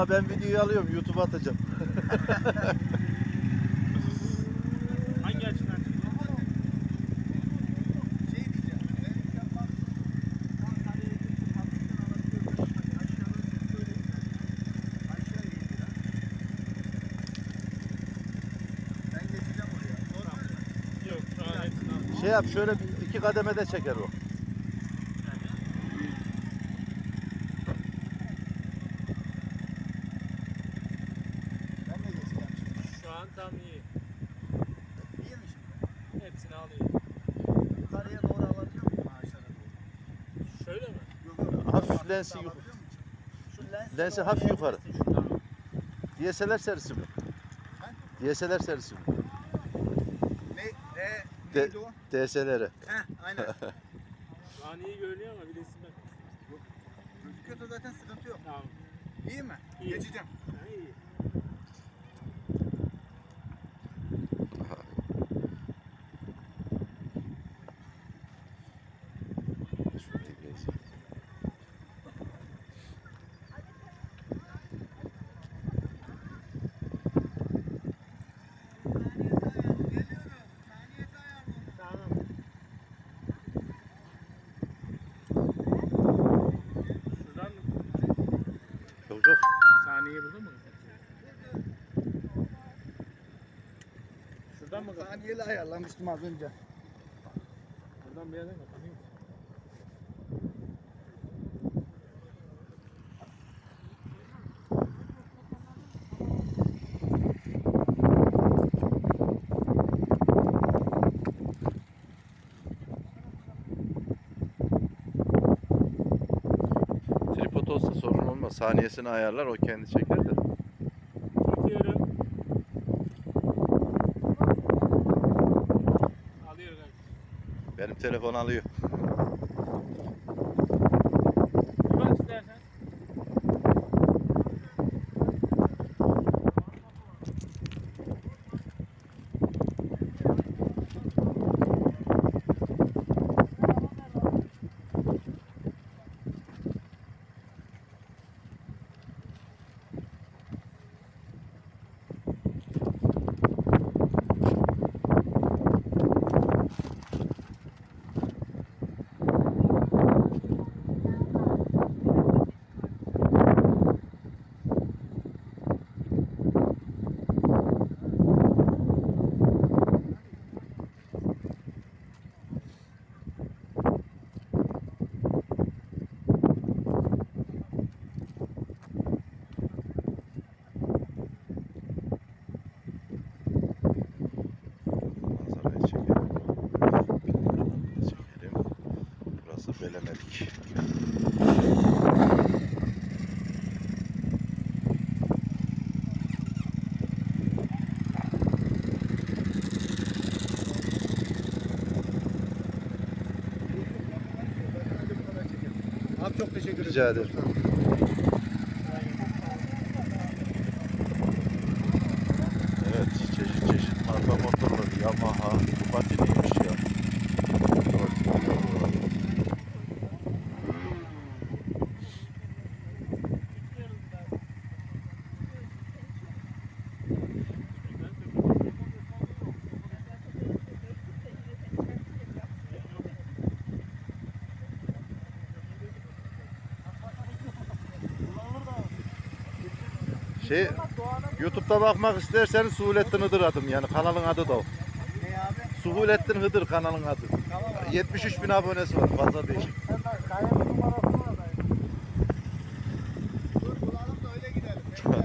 Vallahi ben videoyu alıyorum YouTube'a atacağım. Hangi açıdan? Şey. Şey yap şöyle iki kademede çeker o. Ben de geçeceğim şimdi. Şu an tam iyi. İyi mi şimdi? Hepsini alayım. Yukarıya doğru alabiliyor musun ağaçlara doğru? Şöyle mi? Yok yok. Hafif lensi yukarı. lensi hafif yukarı. DSLR serisi mi? DSLR serisi mi? Ne? E, De- neydi o? DSLR. Heh, aynen. Şu an iyi görünüyor ama bir de isim Gözüküyorsa zaten sıkıntı yok. Tamam. İyi mi? İyi. Geçeceğim. Ha, iyi. Tamam. Şuradan mı? Yok yok. Saniye burada mı? Şuradan mı? Saniyeli ayarlamıştım az önce. Buradan bir yerden kapanıyor. Tripod olsa sorun olmaz. Saniyesini ayarlar o kendi çeker de. Çekiyorum. Alıyorum abi. Benim telefon alıyor. Burası Belemedik. Abi çok teşekkür ederim. Rica ederim. Evet, çeşit çeşit marka motorları. Yamaha, Ducati Şey, YouTube'da bakmak isterseniz Suhulettin Hıdır adım yani kanalın adı da o. Ne abi? Suhulettin Hıdır kanalın adı. Tamam abi. 73 bin abonesi var fazla değil. Sen de kayanın numarasını da Dur bulalım da öyle gidelim. Bekle.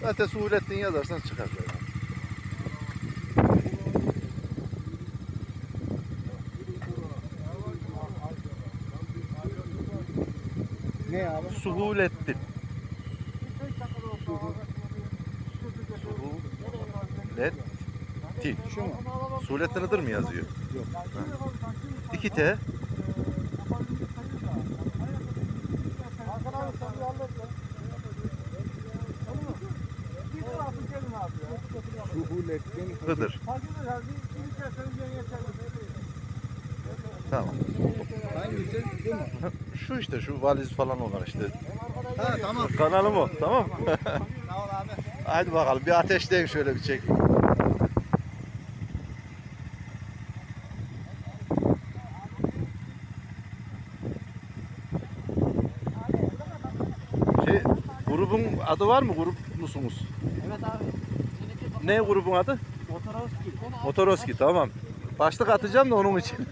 Zaten Suhulettin yazarsan çıkar. zaten. Ne abi? Suhulettin. Suhulettin. Şu mu? Suhulettin Hıdır mı yazıyor? Yok. Ha. 2T. Hakan abi sen bir hallet ya. Suhulettin Hıdır. Tamam. Hangisi? Bu mu? Şu işte şu valiz falan olan işte. Ha tamam. Kanalım o. Tamam. Sağ ol abi. Hadi bakalım bir ateşleyin şöyle bir çek. Şey, grubun adı var mı? Grup musunuz? Evet abi. Ne grubun adı? Motorovski. Motoroski tamam. Başlık atacağım da onun için.